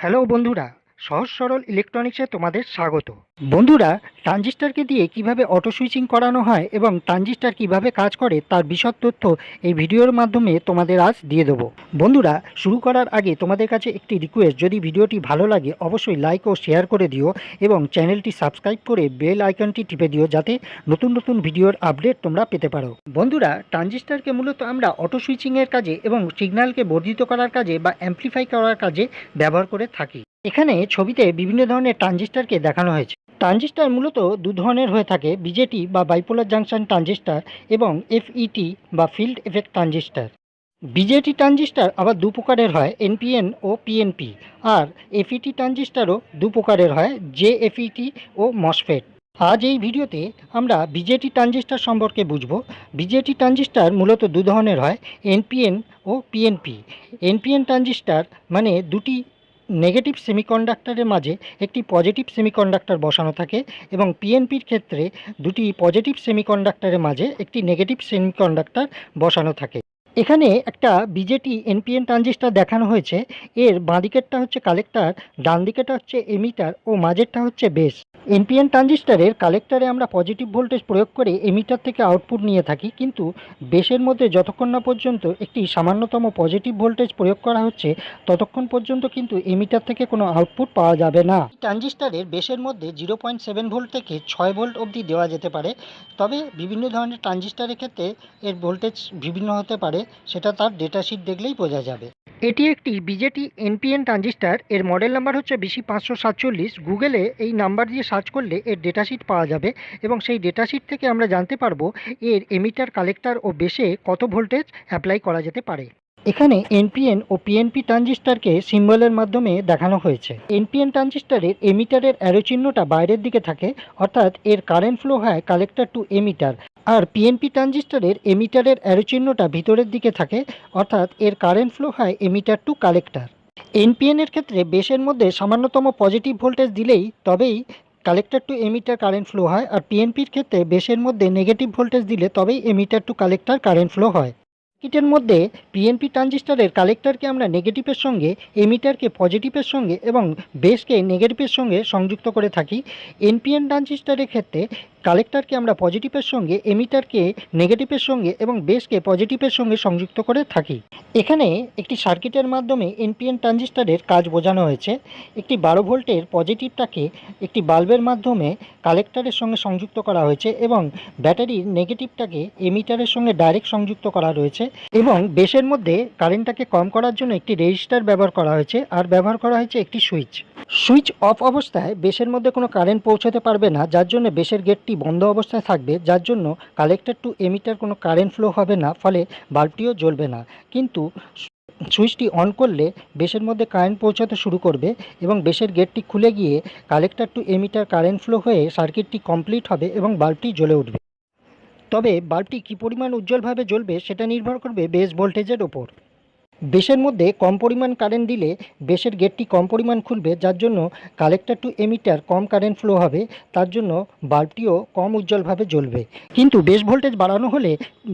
Hello বন্ধুরা সহজ সরল ইলেকট্রনিক্সে তোমাদের স্বাগত। বন্ধুরা ট্রানজিস্টারকে দিয়ে কীভাবে অটো সুইচিং করানো হয় এবং ট্রানজিস্টার কীভাবে কাজ করে তার বিশদ তথ্য এই ভিডিওর মাধ্যমে তোমাদের আজ দিয়ে দেবো। বন্ধুরা, শুরু করার আগে তোমাদের কাছে একটি রিকোয়েস্ট যদি ভিডিওটি ভালো লাগে, অবশ্যই লাইক ও শেয়ার করে দিও এবং চ্যানেলটি সাবস্ক্রাইব করে বেল আইকনটি টিপে দিও যাতে নতুন নতুন ভিডিওর আপডেট তোমরা পেতে পারো। বন্ধুরা ট্রানজিস্টারকে মূলত আমরা অটো সুইচিংয়ের কাজে এবং সিগন্যালকে বর্ধিত করার কাজে বা অ্যাম্প্লিফাই করার কাজে ব্যবহার করে থাকি। এখানে ছবিতে বিভিন্ন ধরনের ট্রানজিস্টারকে দেখানো হয়েছে। ট্রানজিস্টার মূলত দু ধরনের হয়ে থাকে, বিজেটি বা বাইপোলার জাংশন ট্রানজিস্টার এবং এফইটি বা field effect transistor. BJT transistor আবার দু প্রকারের হয় এনপিএন ও পিএনপি আর এফইটি ট্রানজিস্টারও দু প্রকারের হয় জেএফইটি ও মসফেট আজ এই ভিডিওতে আমরা বিজেটি ট্রানজিস্টার সম্পর্কে বুঝব। বিজেটি ট্রানজিস্টার মূলত দু ধরনের হয় এনপিএন ও পিএনপি এনপিএন ট্রানজিস্টার মানে দুটি নেগেটিভ সেমিকন্ডাক্টরের মাঝে একটি পজিটিভ সেমিকন্ডাক্টার বসানো থাকে এবং পিএনপির ক্ষেত্রে দুটি পজিটিভ সেমিকন্ডাক্টারের মাঝে একটি নেগেটিভ সেমিকন্ডাক্টার বসানো থাকে। এখানে একটা বিজেটি এনপিএন ট্রানজিস্টার দেখানো হয়েছে। এর বাঁদিকেরটা হচ্ছে কালেক্টার ডান দিকেরটা হচ্ছে এমিটার ও মাঝেরটা হচ্ছে বেস এনপিএন ট্রানজিস্টারের কালেক্টরে আমরা পজিটিভ ভোল্টেজ প্রয়োগ করে এমিটার থেকে আউটপুট নিয়ে থাকি, কিন্তু বেসের মধ্যে যতক্ষণ না পর্যন্ত একটি সামান্যতম পজিটিভ ভোল্টেজ প্রয়োগ করা হচ্ছে, ততক্ষণ পর্যন্ত কিন্তু এমিটার থেকে কোনো আউটপুট পাওয়া যাবে না। ট্রানজিস্টারের বেসের মধ্যে জিরো পয়েন্ট সেভেন ভোল্ট থেকে ছয় ভোল্ট অবধি দেওয়া যেতে পারে। তবে বিভিন্ন ধরনের ট্রানজিস্টারের ক্ষেত্রে এর ভোল্টেজ বিভিন্ন হতে পারে। সেটা তার ডেটা শিট দেখলেই বোঝা যাবে। এটি একটি বিজেটি এনপিএন ট্রানজিস্টার এর মডেল নাম্বার হচ্ছে বিসি পাঁচশো সাতচল্লিশ। গুগলে এই নাম্বার দিয়ে সার্চ করলে এর ডেটা শিট পাওয়া যাবে এবং সেই ডেটা শিট থেকে আমরা জানতে পারব এর এমিটার কালেক্টর ও বেসে কত ভোল্টেজ অ্যাপ্লাই করা যেতে পারে। এখানে এনপিএন ও পিএনপি ট্রানজিস্টারকে সিম্বলের মাধ্যমে দেখানো হয়েছে। এনপিএন ট্রানজিস্টারের এমিটারের অ্যারো চিহ্নটা বাইরের দিকে থাকে, অর্থাৎ এর কারেন্ট ফ্লো হয় কালেক্টর টু এমিটার আর পিএনপি ট্রানজিস্টারের এমিটারের অ্যারো চিহ্নটা ভিতরের দিকে থাকে, অর্থাৎ এর কারেন্ট ফ্লো হয় এমিটার টু কালেক্টার এনপিএনের ক্ষেত্রে বেসের মধ্যে সামান্যতম পজিটিভ ভোল্টেজ দিলেই তবেই collector to emitter current flow হয়, আর পিএনপির ক্ষেত্রে বেসের মধ্যে নেগেটিভ ভোল্টেজ দিলে তবেই emitter to collector current flow হয়। সার্কিটের মধ্যে পিএনপি ট্রানজিস্টারের কালেক্টরকে আমরা নেগেটিভের সঙ্গে এমিটারকে পজিটিভের সঙ্গে এবং বেসকে নেগেটিভের সঙ্গে সংযুক্ত করে থাকি। এনপিএন ট্রানজিস্টারের ক্ষেত্রে কালেক্টরকে আমরা পজিটিভের সঙ্গে এমিটারকে নেগেটিভের সঙ্গে এবং বেসকে পজিটিভের সঙ্গে সংযুক্ত করে থাকি। এখানে একটি সার্কিটের মাধ্যমে এনপিএন ট্রানজিস্টারের কাজ বোঝানো হয়েছে। একটি বারো ভোল্টের পজিটিভটাকে একটি বাল্বের মাধ্যমে কালেক্টরের সঙ্গে সংযুক্ত করা হয়েছে এবং ব্যাটারির নেগেটিভটাকে এমিটারের সঙ্গে ডাইরেক্ট সংযুক্ত করা রয়েছে এবং বেসের মধ্যে কারেন্টটাকে কম করার জন্য একটি রেজিস্টার ব্যবহার করা হয়েছে। আর ব্যবহার করা হয়েছে একটি সুইচ সুইচ অফ অবস্থায় বেসের মধ্যে কোনো কারেন্ট পৌঁছাতে পারবে না, যার জন্য বেসের গেটটি বন্ধ অবস্থায় থাকবে, যার জন্য কালেক্টর টু এমিটার কোনো কারেন্ট ফ্লো হবে না, ফলে বাল্বটিও জ্বলবে না। কিন্তু সুইচটি অন করলে বেসের মধ্যে কারেন্ট পৌঁছাতে শুরু করবে এবং বেসের গেটটি খুলে গিয়ে collector to emitter current flow হয়ে সার্কিটটি কমপ্লিট হবে এবং বাল্বটি জ্বলে উঠবে। তবে বাল্বটি কী পরিমাণ উজ্জ্বলভাবে জ্বলবে সেটা নির্ভর করবে বেস ভোল্টেজের ওপর। বেসের মধ্যে কম পরিমাণ কারেন্ট দিলে বেসের গেটটি কম পরিমাণ খুলবে, যার জন্য কালেক্টর টু এমিটার কম কারেন্ট ফ্লো হবে, তার জন্য বাল্বটিও কম উজ্জ্বলভাবে জ্বলবে। কিন্তু বেস ভোল্টেজ বাড়ানো হলে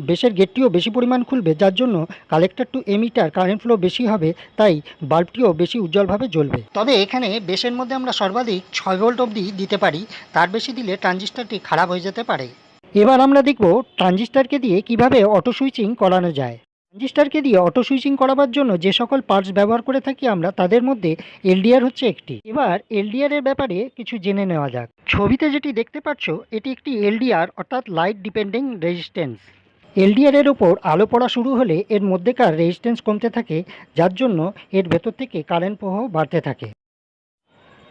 বেসের গেটটিও বেশি পরিমাণ খুলবে, যার জন্য collector to emitter current flow বেশি হবে, তাই বাল্বটিও বেশি উজ্জ্বলভাবে জ্বলবে। তবে এখানে বেসের মধ্যে আমরা সর্বাধিক ছয় ভোল্ট অবধি দিতে পারি, তার বেশি দিলে ট্রানজিস্টারটি খারাপ হয়ে যেতে পারে। এবার আমরা দেখব ট্রানজিস্টারকে দিয়ে কীভাবে অটো সুইচিং করানো যায়। ট্রানজিস্টারকে দিয়ে অটো সুইচিং করাবার জন্য যে সকল পার্টস ব্যবহার করে থাকি আমরা, তাদের মধ্যে এলডিআর হচ্ছে একটি। এবার এলডিআর এর ব্যাপারে কিছু জেনে নেওয়া যাক। ছবিতে যেটি দেখতে পাচ্ছ, এটি একটি এলডিআর, অর্থাৎ লাইট ডিপেন্ডিং রেজিস্ট্যান্স। এলডিআর এর ওপর আলো পড়া শুরু হলে এর মধ্যেকার রেজিস্ট্যান্স কমতে থাকে, যার জন্য এর ভেতর থেকে কারেন্ট প্রবাহ বাড়তে থাকে।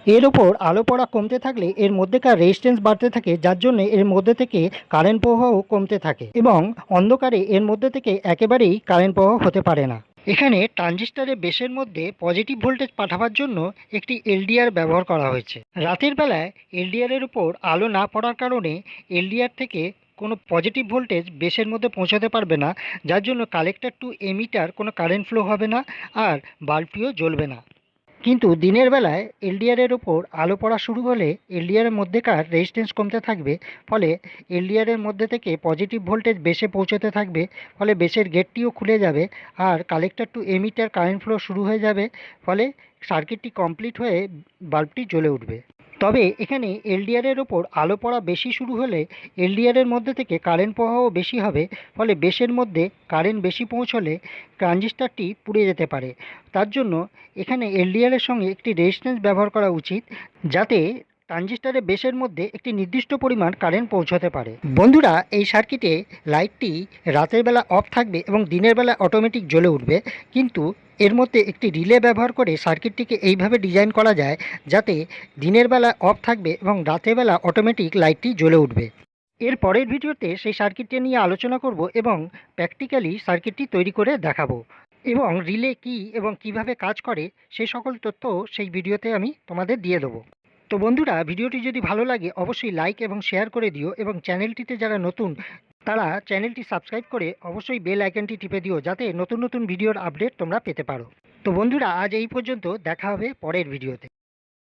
এর ওপর আলো পড়া কমতে থাকলে এর মধ্যেকার রেজিস্ট্যান্স বাড়তে থাকে, যার জন্য এর মধ্যে থেকে কারেন্ট প্রবাহ কমতে থাকে এবং অন্ধকারে এর মধ্যে থেকে একেবারেই কারেন্ট প্রবাহ হতে পারে না। এখানে ট্রানজিস্টারের বেসের মধ্যে পজিটিভ ভোল্টেজ পাঠাবার জন্য একটি এলডিআর ব্যবহার করা হয়েছে। রাতের বেলায় এলডিআর এর উপর আলো না পড়ার কারণে এলডিআর থেকে কোনো পজিটিভ ভোল্টেজ বেসের মধ্যে পৌঁছাতে পারবে না, যার জন্য কালেক্টর টু এমিটার কোনো কারেন্ট ফ্লো হবে না আর বাল্বটিও জ্বলবে না। কিন্তু দিনের বেলায় এলডিআরের ওপর আলো পড়া শুরু হলে এলডিআরের মধ্যেকার রেজিস্ট্যান্স কমতে থাকবে, ফলে এলডিআরের মধ্যে থেকে পজিটিভ ভোল্টেজ বেসে পৌঁছতে থাকবে, ফলে বেশের গেটটিও খুলে যাবে আর collector to emitter current flow শুরু হয়ে যাবে, ফলে সার্কিটটি কমপ্লিট হয়ে বাল্বটি জ্বলে উঠবে। তবে এখানে এলডিআরের ওপর আলো পড়া বেশি শুরু হলে এলডিআরের মধ্যে থেকে কারেন্ট প্রবাহ বেশি হবে, ফলে বেশের মধ্যে কারেন্ট বেশি পৌঁছলে ট্রানজিস্টারটি পুড়ে যেতে পারে। তার জন্য এখানে এলডিআরের সঙ্গে একটি রেজিস্ট্যান্স ব্যবহার করা উচিত, যাতে ট্রানজিস্টারের বেসের মধ্যে একটি নির্দিষ্ট পরিমাণ কারেন্ট পৌঁছাতে পারে। বন্ধুরা, এই সার্কিটে লাইটটি রাতের বেলা অফ থাকবে এবং দিনের বেলা অটোমেটিক জ্বলে উঠবে, কিন্তু এর মধ্যে একটি রিলে ব্যবহার করে সার্কিটটিকে এইভাবে ডিজাইন করা যায় যাতে দিনের বেলা অফ থাকবে এবং রাতের বেলা অটোমেটিক লাইটটি জ্বলে উঠবে। এর পরের ভিডিওতে সেই সার্কিটটি নিয়ে আলোচনা করব এবং প্র্যাকটিক্যালি সার্কিটটি তৈরি করে দেখাবো এবং রিলে কি এবং কীভাবে কাজ করে সেই সকল তথ্য সেই ভিডিওতে আমি তোমাদের দিয়ে দেবো। তো বন্ধুরা, ভিডিওটি যদি ভালো লাগে, অবশ্যই লাইক এবং শেয়ার করে দিও এবং চ্যানেলটিতে যারা নতুন, তারা চ্যানেলটি সাবস্ক্রাইব করে অবশ্যই বেল আইকনটি টিপে দিও যাতে নতুন নতুন ভিডিওর আপডেট তোমরা পেতে পারো। তো বন্ধুরা, আজ এই পর্যন্ত, দেখা হবে পরের ভিডিওতে।